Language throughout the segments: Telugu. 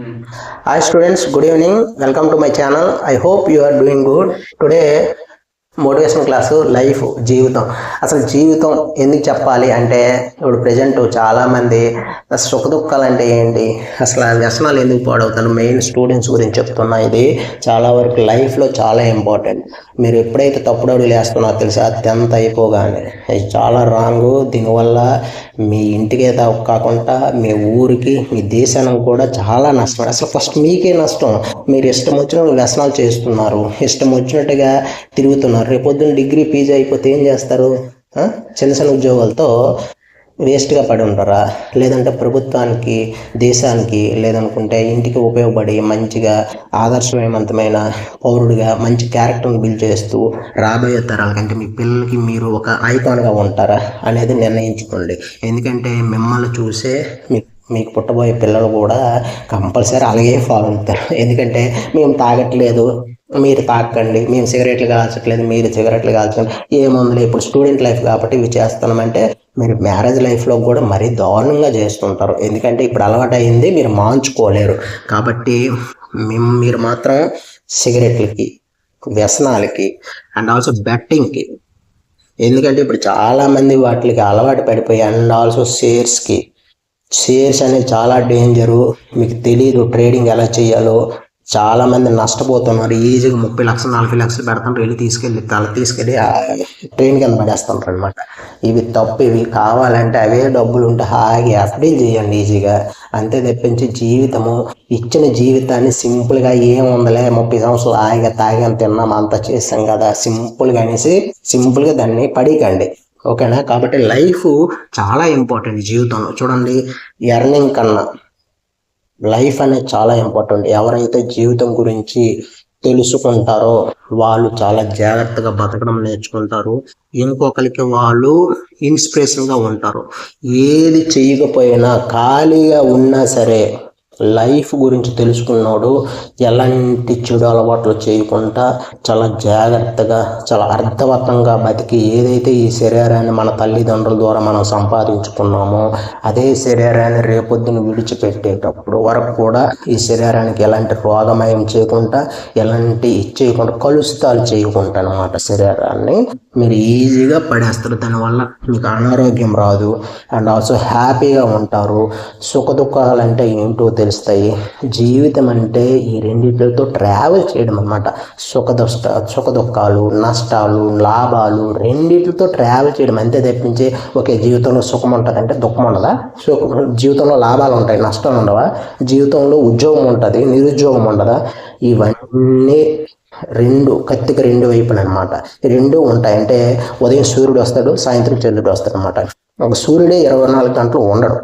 Hi students, good evening. Welcome to my channel. I hope you are doing good. Today motivation class life జీవితం. అసలు జీవితం ఎందుకు చెప్పాలి అంటే ఇప్పుడు ప్రజెంట్ చాలామంది సుఖ దుఃఖాలు అంటే ఏంటి? అసలు ఆ వ్యసనాలు ఎందుకు పాడవుతాను మెయిన్ స్టూడెంట్స్ గురించి చెప్తున్నా ఇది. చాలా వరకు లైఫ్లో చాలా ఇంపార్టెంట్ మీరు ఎప్పుడైతే తప్పుడు అడుగులు వేస్తున్నారో తెలుసా? టెన్త్ అయిపోగానే. అది చాలా రాంగ్ దీనివల్ల మీ ఇంటికే కాకుండా మీ ఊరికి మీ దేశానికి కూడా చాలా నష్టం. అసలు ఫస్ట్ మీకే నష్టం. మీరు ఇష్టం వచ్చినట్టు వ్యసనాలు చేస్తున్నారు. ఇష్టం వచ్చినట్టుగా తిరుగుతున్నారు. రేపొద్దున డిగ్రీ పీజీ అయిపోతే ఏం చేస్తారు? చిన్న చిన్న ఉద్యోగాలతో వేస్ట్గా పడి ఉంటారా? లేదంటే ప్రభుత్వానికి దేశానికి లేదనుకుంటే ఇంటికి ఉపయోగపడి మంచిగా ఆదర్శవంతమైన పౌరుడిగా మంచి క్యారెక్టర్ని బిల్డ్ చేస్తూ రాబోయే తరాలకంటే మీ పిల్లలకి మీరు ఒక ఐకాన్గా ఉంటారా అనేది నిర్ణయించుకోండి. ఎందుకంటే మిమ్మల్ని చూసే మీ మీకు పుట్టబోయే పిల్లలు కూడా కంపల్సరీ అలాగే ఫాలో అవుతారు. ఎందుకంటే మేము తాగట్లేదు మీరు తాకండి మేము సిగరెట్లు కాల్చట్లేదు మీరు సిగరెట్లు కాల్చండి ఏముంది ఇప్పుడు స్టూడెంట్ లైఫ్ కాబట్టి ఇవి చేస్తున్నామంటే మీరు మ్యారేజ్ లైఫ్లో కూడా మరీ దారుణంగా చేస్తుంటారు. ఎందుకంటే ఇప్పుడు అలవాటు అయింది మీరు మాంచుకోలేరు. కాబట్టి మేము మీరు మాత్రం సిగరెట్లకి వ్యసనాలకి అండ్ ఆల్సో బెట్టింగ్కి ఎందుకంటే ఇప్పుడు చాలామంది వాటికి అలవాటు పడిపోయి అండ్ ఆల్సో షేర్స్కి షేర్స్ అనేది చాలా డేంజరు మీకు తెలియదు ట్రేడింగ్ ఎలా చేయాలో చాలా మంది నష్టపోతున్నారు. ఈజీగా ముప్పై లక్షలు నలభై లక్షలు పెడతాను వెళ్ళి తీసుకెళ్ళి తల తీసుకెళ్ళి ట్రైన్ కింద పడేస్తుంటారు అనమాట ఇవి తప్పు ఇవి కావాలంటే అవే డబ్బులు ఉంటే హాయిగా అప్పుడే చేయండి ఈజీగా. అంతే తెప్పించి జీవితము ఇచ్చిన జీవితాన్ని సింపుల్గా ఏముందలే ముప్పై సంవత్సరాలు హాయిగా తాగాం తిన్నాం అంతా చేసాం కదా. సింపుల్గా అనేసి సింపుల్గా దాన్ని పడికండి ఓకేనా? కాబట్టి లైఫ్ చాలా ఇంపార్టెంట్ జీవితంలో. చూడండి ఎర్నింగ్ కన్నా లైఫ్ అనేది చాలా ఇంపార్టెంట్. ఎవరైతే జీవితం గురించి తెలుసుకుంటారో వాళ్ళు చాలా జాగ్రత్తగా బతకడం నేర్చుకుంటారు. ఇంకొకరికి వాళ్ళు ఇన్స్పిరేషన్గా ఉంటారు. ఏది చేయకపోయినా ఖాళీగా ఉన్నా సరే లైఫ్ గురించి తెలుసుకున్నాడు. ఎలాంటి చెడు అలవాట్లు చేయకుండా చాలా జాగ్రత్తగా చాలా అర్థవంతంగా బతికి ఏదైతే ఈ శరీరాన్ని మన తల్లిదండ్రుల ద్వారా మనం సంపాదించుకున్నామో అదే శరీరాన్ని రేపొద్దున విడిచిపెట్టేటప్పుడు వరకు కూడా ఈ శరీరానికి ఎలాంటి రోగమయం చేయకుండా ఎలాంటి చేయకుండా కలుస్తాలు చేయకుండా అనమాట శరీరాన్ని మీరు ఈజీగా పడేస్తారు. దానివల్ల మీకు అనారోగ్యం రాదు. అండ్ ఆల్సో హ్యాపీగా ఉంటారు. సుఖ దుఃఖాలు అంటే ఏంటో తెలుస్తాయి జీవితం అంటే ఈ రెండింటితో ట్రావెల్ చేయడం అన్నమాట. సుఖ సుఖదుఖాలు సుఖ దుఃఖాలు నష్టాలు లాభాలు రెండింటితో ట్రావెల్ చేయడం. అంతే తప్పించి ఓకే జీవితంలో సుఖం ఉంటుంది అంటే దుఃఖం ఉండదా? సుఖం జీవితంలో లాభాలు ఉంటాయి నష్టాలు ఉండవా? జీవితంలో ఉద్యోగం ఉంటుంది నిరుద్యోగం ఉండదా? ఇవన్నీ రెండు కత్తికి రెండు వైపులు అనమాట రెండు ఉంటాయి. అంటే ఉదయం సూర్యుడు వస్తాడు సాయంత్రం చంద్రుడు వస్తాడు అనమాట ఒక సూర్యుడే ఇరవై నాలుగు గంటలు ఉండడు.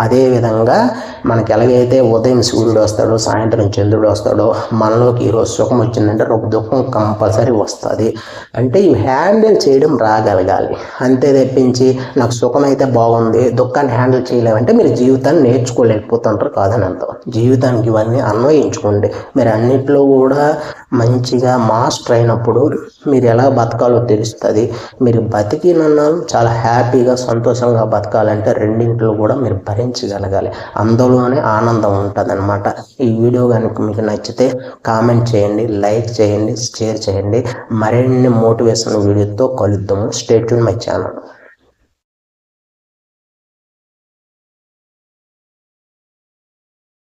అదేవిధంగా మనకి ఎలాగైతే ఉదయం సూర్యుడు వస్తాడో సాయంత్రం చంద్రుడు వస్తాడో మనలోకి ఈరోజు సుఖం వచ్చిందంటే ఒక దుఃఖం కంపల్సరీ వస్తుంది. అంటే ఇవి హ్యాండిల్ చేయడం రాగలగాలి. అంతే తెప్పించి నాకు సుఖం అయితే బాగుంది దుఃఖాన్ని హ్యాండిల్ చేయలేమంటే మీరు జీవితాన్ని నేర్చుకోలేకపోతుంటారు కాదని అర్థం. జీవితానికి ఇవన్నీ అన్వయించుకోండి. మీరు అన్నిట్లో కూడా మంచిగా మాస్టర్ అయినప్పుడు మీరు ఎలా బతకాలో తెలుస్తుంది. మీరు బతికినన్నా చాలా హ్యాపీగా సంతోషంగా బతకాలంటే రెండింటిలో కూడా మీరు భరించగలగాలి అందులోనే ఆనందం ఉంటుంది అనమాట ఈ వీడియో కనుక మీకు నచ్చితే కామెంట్ చేయండి లైక్ చేయండి షేర్ చేయండి. మరిన్ని మోటివేషన్ వీడియోతో కలుద్దాము. State my channel